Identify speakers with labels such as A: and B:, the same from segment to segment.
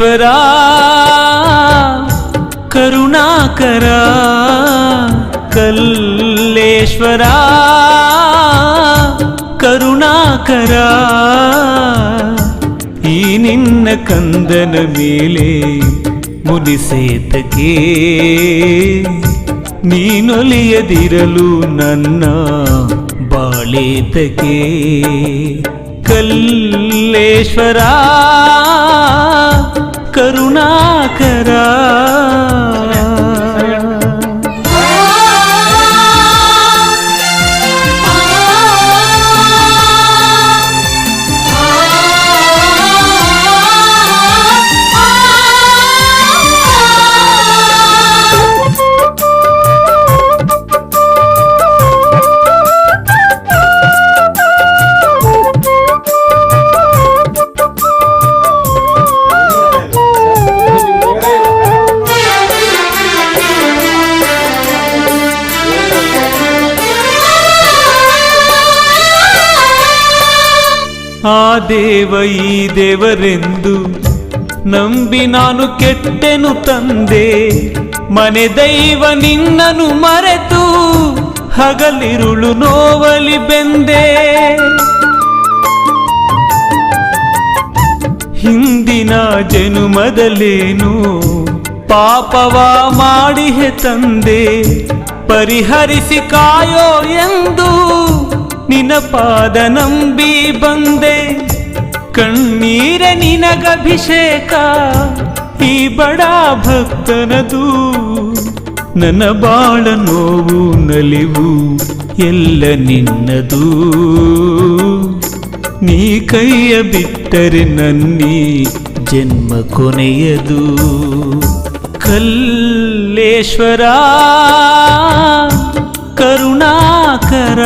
A: ಕಲ್ಲೇಶ್ವರ ಕರುಣಾಕರ ಕಲ್ಲೇಶ್ವರ ಕರುಣಾಕರ ಈ ನಿನ್ನ ಕಂದನ ಮೇಲೆ ಮುನಿಸೇತಕ್ಕೆ ನೀನೊಲಿಯದಿರಲು ನನ್ನ ಬಾಳೇತಕ್ಕೆ ಕಲ್ಲೇಶ್ವರ ಕರುಣಾಕರ ಆ ದೇವ ಈ ದೇವರೆಂದು ನಂಬಿ ನಾನು ಕೆಟ್ಟೆನು ತಂದೆ. ಮನೆ ದೈವ ನಿನ್ನನು ಮರೆತು ಹಗಲಿರುಳು ನೋವಲಿ ಬೆಂದೆ. ಹಿಂದಿನ ಜನುಮದಲೇನು ಪಾಪವ ಮಾಡಿಹೆ ತಂದೆ. ಪರಿಹರಿಸಿ ಕಾಯೋ ಎಂದು ನಿನ ಪಾದ ನಂಬಿ ಬಂದೆ, ಕಣ್ಣೀರ ನಿನಗಭಿಷೇಕ, ಈ ಬಡ ಭಕ್ತನದು. ನನ್ನ ಬಾಳ ನೋವು, ನಲಿವು ಎಲ್ಲ ನಿನ್ನದು. ನೀ ಕೈಯ ಬಿಟ್ಟರೆ ನನ್ನಿ ಜನ್ಮ ಕೊನೆಯದು. ಕಲ್ಲೇಶ್ವರ, ಕರುಣಾಕರ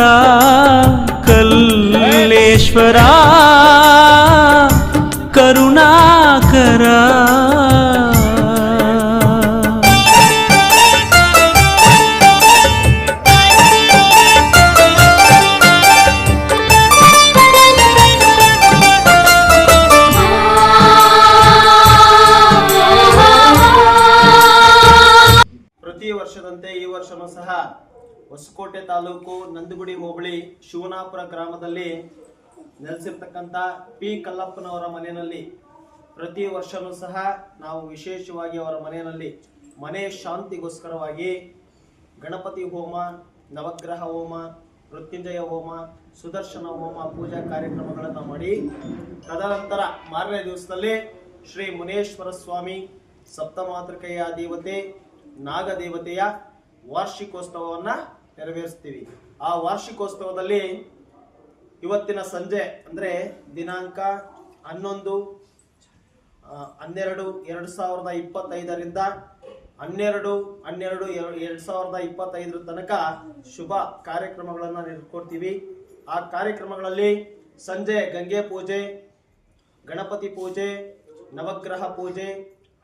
B: ಪ್ರತಿ ಈ ವರ್ಷನೂ ಸಹ ಹೊಸಕೋಟೆ ತಾಲೂಕು ನಂದಗುಡಿ ಹೋಬಳಿ ಶಿವನಾಪುರ ಗ್ರಾಮದಲ್ಲಿ ನೆಲೆಸಿರ್ತಕ್ಕಂಥ ಪಿ ಕಲ್ಲಪ್ಪನವರ ಮನೆಯಲ್ಲಿ ಪ್ರತಿ ವರ್ಷನೂ ಸಹ ನಾವು ವಿಶೇಷವಾಗಿ ಅವರ ಮನೆಯಲ್ಲಿ ಮನೆ ಶಾಂತಿಗೋಸ್ಕರವಾಗಿ ಗಣಪತಿ ಹೋಮ, ನವಗ್ರಹ ಹೋಮ, ಮೃತ್ಯುಂಜಯ ಹೋಮ, ಸುದರ್ಶನ ಹೋಮ, ಪೂಜಾ ಕಾರ್ಯಕ್ರಮಗಳನ್ನು ಮಾಡಿ ತದನಂತರ ಮಾರನೇ ದಿವಸದಲ್ಲಿ ಶ್ರೀ ಮುನೇಶ್ವರ ಸ್ವಾಮಿ ಸಪ್ತಮಾತೃಕೆಯ ದೇವತೆ ನಾಗದೇವತೆಯ ವಾರ್ಷಿಕೋತ್ಸವವನ್ನ ನೆರವೇರಿಸ್ತೀವಿ. ಆ ವಾರ್ಷಿಕೋತ್ಸವದಲ್ಲಿ ಇವತ್ತಿನ ಸಂಜೆ ಅಂದ್ರೆ ದಿನಾಂಕ ಹನ್ನೊಂದು ಹನ್ನೆರಡು ಎರಡು ಸಾವಿರದ ಇಪ್ಪತ್ತೈದರಿಂದ ಹನ್ನೆರಡು ಹನ್ನೆರಡು ಎರಡು ಸಾವಿರದ ಇಪ್ಪತ್ತೈದರ ತನಕ ಶುಭ ಕಾರ್ಯಕ್ರಮಗಳನ್ನು ನೀಡ್ಕೊಡ್ತೀವಿ. ಆ ಕಾರ್ಯಕ್ರಮಗಳಲ್ಲಿ ಸಂಜೆ ಗಂಗೆ ಪೂಜೆ, ಗಣಪತಿ ಪೂಜೆ, ನವಗ್ರಹ ಪೂಜೆ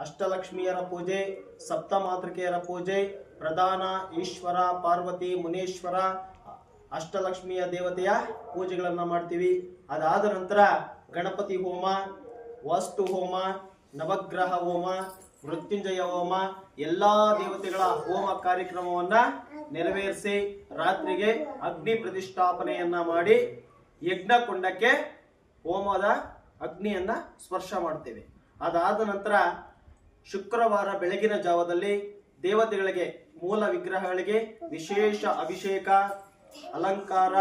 B: ಅಷ್ಟಲಕ್ಷ್ಮಿಯರ ಪೂಜೆ, ಸಪ್ತಮಾತೃಕೆಯರ ಪೂಜೆ, ಪ್ರಧಾನ ಈಶ್ವರ, ಪಾರ್ವತಿ, ಮುನೇಶ್ವರ, ಅಷ್ಟಲಕ್ಷ್ಮಿಯ ದೇವತೆಯ ಪೂಜೆಗಳನ್ನು ಮಾಡ್ತೀವಿ. ಅದಾದ ನಂತರ ಗಣಪತಿ ಹೋಮ, ವಾಸ್ತು ಹೋಮ, ನವಗ್ರಹ ಹೋಮ, ಮೃತ್ಯುಂಜಯ ಹೋಮ, ಎಲ್ಲಾ ದೇವತೆಗಳ ಹೋಮ ಕಾರ್ಯಕ್ರಮವನ್ನ ನೆರವೇರಿಸಿ ರಾತ್ರಿಗೆ ಅಗ್ನಿ ಪ್ರತಿಷ್ಠಾಪನೆಯನ್ನ ಮಾಡಿ ಯಜ್ಞ ಕೊಂಡಕ್ಕೆ ಹೋಮದ ಅಗ್ನಿಯನ್ನ ಸ್ಪರ್ಶ ಮಾಡ್ತೇವೆ. ಅದಾದ ನಂತರ ಶುಕ್ರವಾರ ಬೆಳಗಿನ ಜಾವದಲ್ಲಿ ದೇವತೆಗಳಿಗೆ ಮೂಲ ವಿಗ್ರಹಗಳಿಗೆ ವಿಶೇಷ ಅಭಿಷೇಕ, ಅಲಂಕಾರ,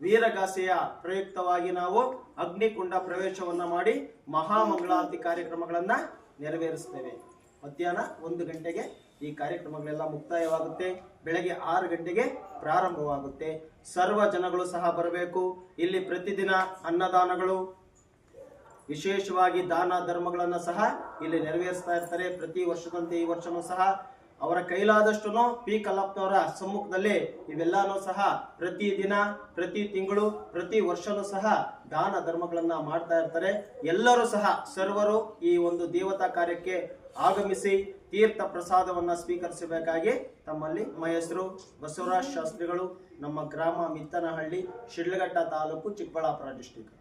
B: ವೀರಗಾಸೆಯ ಪ್ರಯುಕ್ತವಾಗಿ ನಾವು ಅಗ್ನಿಕುಂಡ ಪ್ರವೇಶವನ್ನ ಮಾಡಿ ಮಹಾಮಂಗಳಾರತಿ ಕಾರ್ಯಕ್ರಮಗಳನ್ನ ನೆರವೇರಿಸ್ತೇವೆ. ಮಧ್ಯಾಹ್ನ ಒಂದು ಗಂಟೆಗೆ ಈ ಕಾರ್ಯಕ್ರಮಗಳೆಲ್ಲ ಮುಕ್ತಾಯವಾಗುತ್ತೆ. ಬೆಳಗ್ಗೆ ಆರು ಗಂಟೆಗೆ ಪ್ರಾರಂಭವಾಗುತ್ತೆ. ಸರ್ವ ಜನಗಳು ಸಹ ಬರಬೇಕು. ಇಲ್ಲಿ ಪ್ರತಿದಿನ ಅನ್ನದಾನಗಳು ವಿಶೇಷವಾಗಿ ದಾನ ಧರ್ಮಗಳನ್ನು ಸಹ ಇಲ್ಲಿ ನೆರವೇರಿಸ್ತಾ ಇರ್ತಾರೆ. ಪ್ರತಿ ವರ್ಷದಂತೆ ಈ ವರ್ಷನೂ ಸಹ ಅವರ ಕೈಲಾದಷ್ಟು ಪಿ ಕಲ್ಲಪ್ಪನವರ ಸಮ್ಮುಖದಲ್ಲಿ ಇವೆಲ್ಲಾನು ಸಹ ಪ್ರತಿ ದಿನ, ಪ್ರತಿ ತಿಂಗಳು, ಪ್ರತಿ ವರ್ಷನೂ ಸಹ ದಾನ ಧರ್ಮಗಳನ್ನ ಮಾಡ್ತಾ ಇರ್ತಾರೆ. ಎಲ್ಲರೂ ಸಹ ಸರ್ವರು ಈ ಒಂದು ದೇವತಾ ಕಾರ್ಯಕ್ಕೆ ಆಗಮಿಸಿ ತೀರ್ಥ ಪ್ರಸಾದವನ್ನ ಸ್ವೀಕರಿಸಬೇಕಾಗಿ ತಮ್ಮಲ್ಲಿ ಮಹೇಶರು, ಬಸವರಾಜ್ ಶಾಸ್ತ್ರಿಗಳು, ನಮ್ಮ ಗ್ರಾಮ ಮಿತ್ತನಹಳ್ಳಿ, ಶಿಡ್ಲಘಟ್ಟ ತಾಲೂಕು ಚಿಕ್ಕಬಳ್ಳಾಪುರ ಡಿಸ್ಟಿಕ್